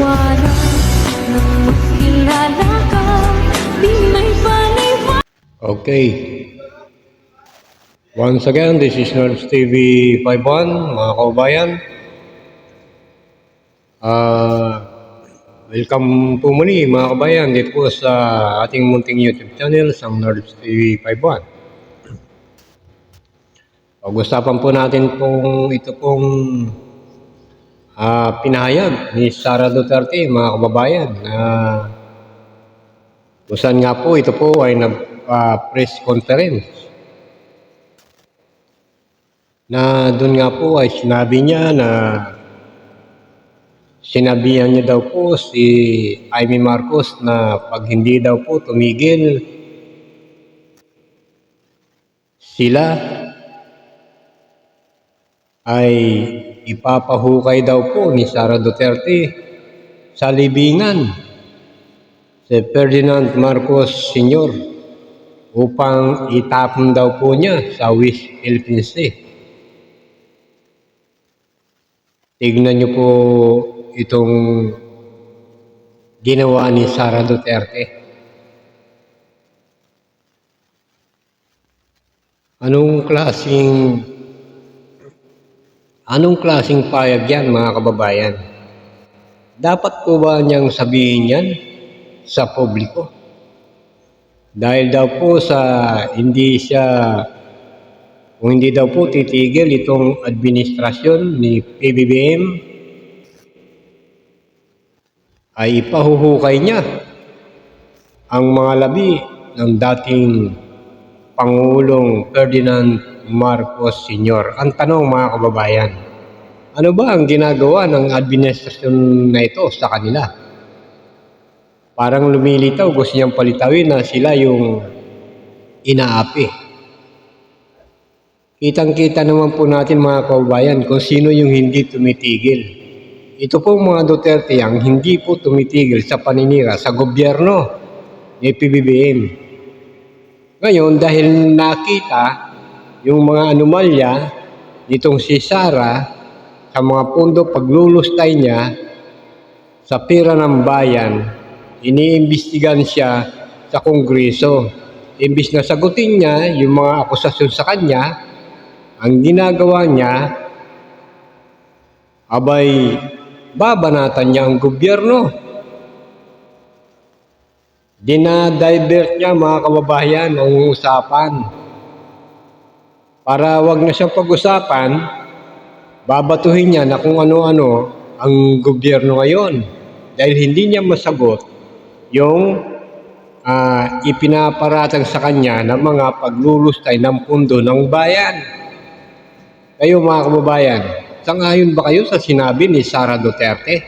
liwanag Nang ka Di may paniwala Okay. Once again, this is Nerds TV 51, mga kaubayan. Ah, welcome po muli mga kabayan dito po sa ating munting YouTube channel, sa Nerds TV 51. Pag-usapan po natin kung ito pong ah, pinahayag ni Sara Duterte, mga kababayan, na kung saan nga po ito po ay nag-press conference. Na doon nga po ay sinabi niya na sinabihan niya daw po si Amy Marcos na pag hindi daw po tumigil sila ay ipapahukay daw po ni Sara Duterte sa libingan si Ferdinand Marcos Sr. upang itapon daw po niya sa West Philippine Sea. Tignan niyo po itong ginawa ni Sara Duterte. Anong klasing anong klasing payag yan mga kababayan? Dapat po ba niyang sabihin yan sa publiko? Dahil daw po sa hindi siya kung hindi daw po titigil itong administrasyon ni PBBM ay ipahuhukay niya ang mga labi ng dating Pangulong Ferdinand Marcos Sr. Ang tanong mga kababayan, ano ba ang ginagawa ng administrasyon na ito sa kanila? Parang lumilitaw, gusto niyang palitawin na sila yung inaapi. Kitang-kita naman po natin mga kababayan kung sino yung hindi tumitigil. Ito po mga Duterte ang hindi po tumitigil sa paninira sa gobyerno ni PBBM. Ngayon, dahil nakita yung mga anomalya nitong si Sara sa mga pundo paglulustay niya sa pera ng bayan, iniimbestigan siya sa Kongreso. Imbis na sagutin niya yung mga akusasyon sa kanya, ang ginagawa niya, abay, babanatan niya ang gobyerno. Dinadivert niya mga kababayan ang usapan. Para wag na siyang pag-usapan, babatuhin niya na kung ano-ano ang gobyerno ngayon. Dahil hindi niya masagot yung ah, ipinaparatang sa kanya ng mga paglulustay ng pundo ng bayan. Kayo mga kababayan, sangayon ba kayo sa sinabi ni Sara Duterte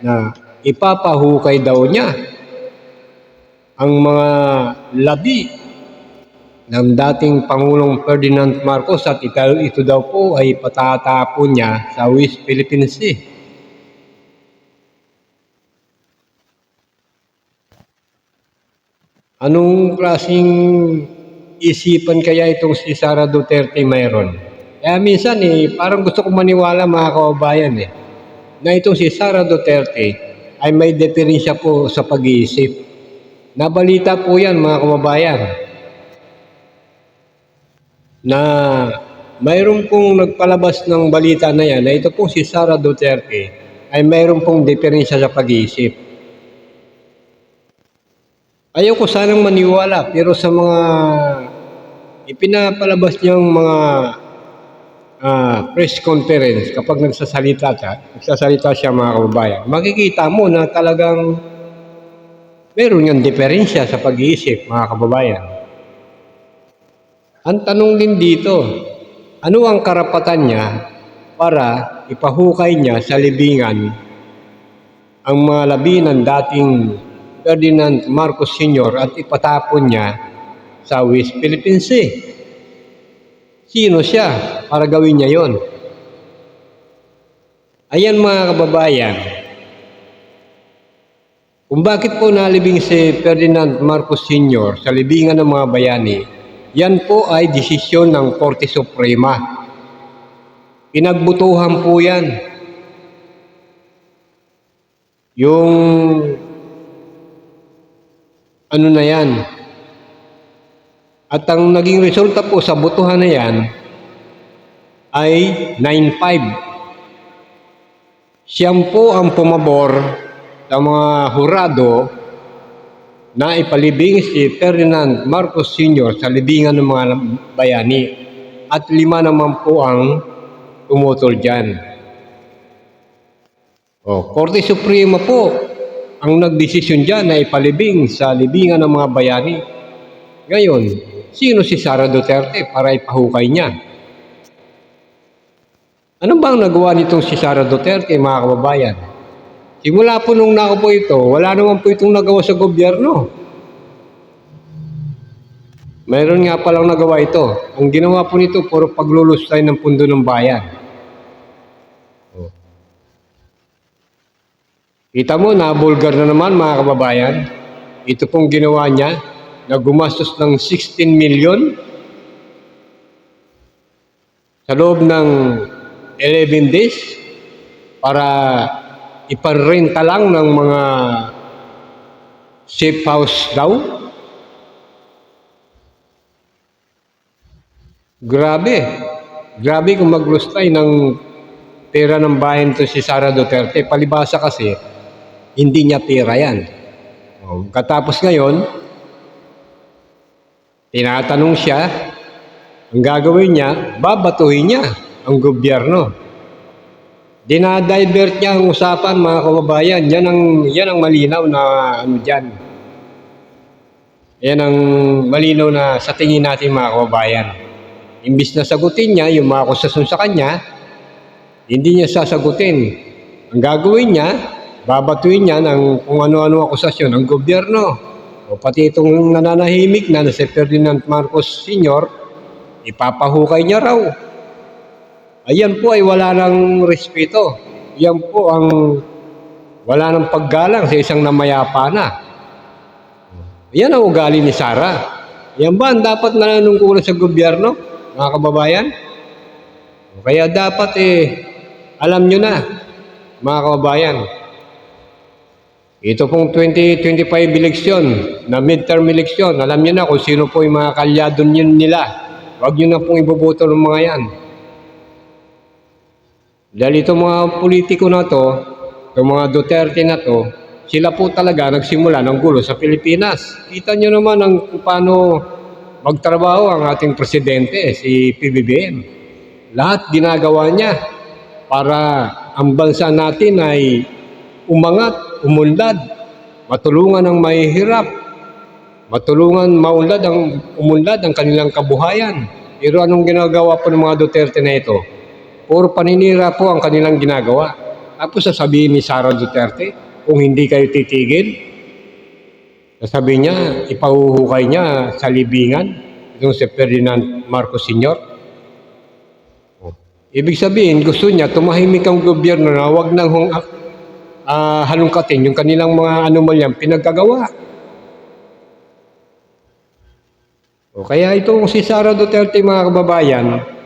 na ipapahukay daw niya ang mga labi ng dating Pangulong Ferdinand Marcos at ito, ito daw po ay patatapon niya sa West Philippine Sea. Anong klaseng isipan kaya itong si Sara Duterte mayroon? Kaya minsan eh, parang gusto kong maniwala mga kababayan eh, na itong si Sara Duterte ay may diferensya po sa pag-iisip. Nabalita po yan mga kababayan na mayroon pong nagpalabas ng balita na yan na ito po si Sara Duterte ay mayroon pong diferensya sa pag-iisip. Ayaw ko sanang maniwala pero sa mga ipinapalabas niyang mga ah, press conference kapag nagsasalita siya, nagsasalita siya mga kababayan, makikita mo na talagang meron yung diferensya sa pag-iisip mga kababayan. Ang tanong din dito, ano ang karapatan niya para ipahukay niya sa libingan ang mga labi ng dating Ferdinand Marcos Sr. at ipatapon niya sa West Philippine Sea? Sino siya para gawin niya yon? Ayan mga kababayan, kung bakit po nalibing si Ferdinand Marcos Sr. sa libingan ng mga bayani, yan po ay desisyon ng Korte Suprema. Pinagbutuhan po yan. yung ano na yan. At ang naging resulta po sa botohan na yan ay 9-5. Siyang po ang pumabor ng mga hurado na ipalibing si Ferdinand Marcos Sr. sa libingan ng mga bayani at lima naman po ang tumutol dyan. O, Korte Suprema po ang nagdesisyon dyan na ipalibing sa libingan ng mga bayani. Ngayon, sino si Sara Duterte para ipahukay niya? Ano bang nagawa nitong si Sara Duterte, mga kababayan? Simula po nung nakaupo ito, wala naman po itong nagawa sa gobyerno. Mayroon nga palang nagawa ito. Ang ginawa po nito, puro paglulustay ng pundo ng bayan. Oh. Kita mo, nabulgar na naman mga kababayan. Ito pong ginawa niya, na gumastos ng 16 million sa loob ng 11 days para iparenta lang ng mga safe house daw. Grabe. Grabe kung maglustay ng pera ng bayan to si Sara Duterte. Palibasa kasi, hindi niya pera yan. Katapos ngayon, tinatanong siya, ang gagawin niya, babatuhin niya ang gobyerno. Dinadivert niya ang usapan mga kababayan. Yan ang, yan ang malinaw na ano dyan. Yan ang malinaw na sa tingin natin mga kababayan. Imbis na sagutin niya yung mga akusasyon sa kanya, hindi niya sasagutin. Ang gagawin niya, babatuin niya ng kung ano-ano akusasyon ng gobyerno. O pati itong nananahimik na na si Ferdinand Marcos Sr., ipapahukay niya raw. Ayan po ay wala ng respeto. Yan po ang wala ng paggalang sa isang namayapa na. Yan ang ugali ni Sara. Yan ba ang dapat nananungkulan sa gobyerno, mga kababayan? Kaya dapat eh, alam nyo na, mga kababayan, ito pong 2025 eleksyon, na midterm eleksyon, alam nyo na kung sino po yung mga kalyado nila. Huwag nyo na pong iboboto ng mga yan. Dahil itong mga politiko na to, itong mga Duterte na to, sila po talaga nagsimula ng gulo sa Pilipinas. Kita nyo naman ang kung paano magtrabaho ang ating presidente, si PBBM. Lahat ginagawa niya para ang bansa natin ay umangat, umunlad, matulungan ang mahihirap, matulungan maunlad ang umunlad ang kanilang kabuhayan. Pero anong ginagawa po ng mga Duterte na ito? Puro paninira po ang kanilang ginagawa. Tapos sasabihin ni Sara Duterte, kung hindi kayo titigil, sasabihin niya, ipahuhukay niya sa libingan, itong si Ferdinand Marcos Sr. Ibig sabihin, gusto niya, tumahimik ang gobyerno na wag nang hong, ah, halungkatin yung kanilang mga anomalyang pinagkagawa. O kaya itong si Sara Duterte mga kababayan,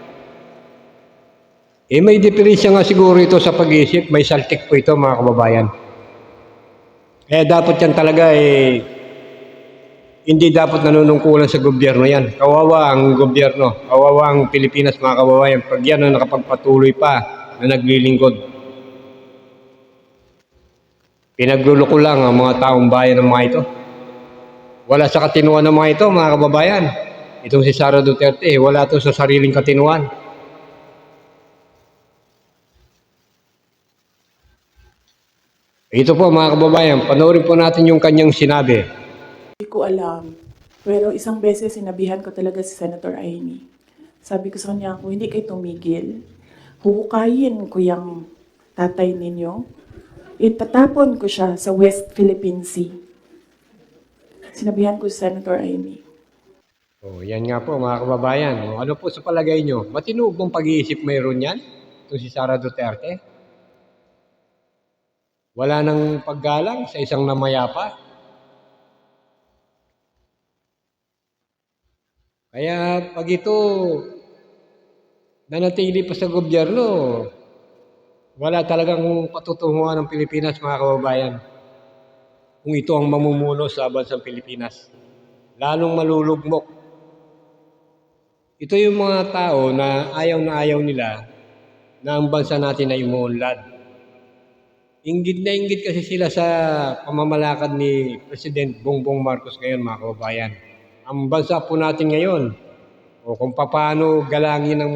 eh may diferensya nga siguro ito sa pag-iisip, may saltik po ito mga kababayan. Kaya dapat yan talaga eh, hindi dapat nanunungkulan sa gobyerno yan. Kawawa ang gobyerno, kawawa ang Pilipinas mga kababayan pag yan ang nakapagpatuloy pa na naglilingkod. Pinagluloko lang ang mga taong bayan ng mga ito. Wala sa katinuan ng mga ito, mga kababayan. Itong si Sara Duterte, eh, wala to sa sariling katinuan. Ito po mga kababayan, panoorin po natin yung kanyang sinabi. Hindi ko alam. Pero isang beses sinabihan ko talaga si Senator Amy. Sabi ko sa kanya, kung hindi kayo tumigil, huhukayin ko yung tatay ninyo. Itatapon ko siya sa West Philippine Sea. Sinabihan ko si Senator Amy. Oh, yan nga po mga kababayan. Oh, ano po sa palagay nyo? Matino bang pag-iisip mayroon yan? Ito si Sara Duterte? Wala nang paggalang sa isang namayapa? Kaya pag ito nanatili pa sa gobyerno, Wala talagang patutunguhan ng Pilipinas mga kababayan. Kung ito ang mamumuno sa bansang Pilipinas. Lalong malulugmok. Ito yung mga tao na ayaw na ayaw nila na ang bansa natin ay umuunlad. Inggit na inggit kasi sila sa pamamalakad ni President Bongbong Marcos ngayon mga kababayan. Ang bansa po natin ngayon, o kung paano galangin ng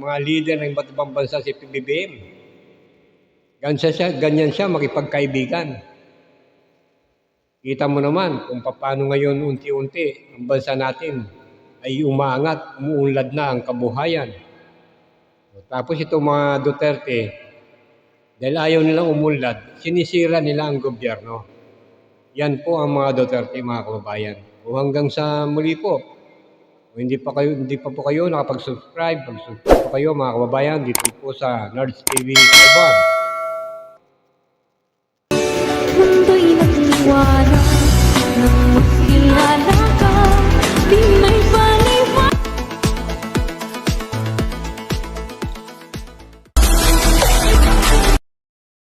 mga leader ng iba't ibang bansa si PBBM. Ganyan siya, ganyan siya makipagkaibigan. Kita mo naman kung paano ngayon unti-unti ang bansa natin ay umaangat, umuunlad na ang kabuhayan. Tapos itong mga Duterte, dahil ayaw nilang umunlad, sinisira nila ang gobyerno. Yan po ang mga Duterte, mga kababayan. O hanggang sa muli po, kung hindi pa kayo hindi pa po kayo nakapag-subscribe, mag-subscribe po kayo mga kababayan dito po sa Nerds TV Taiwan.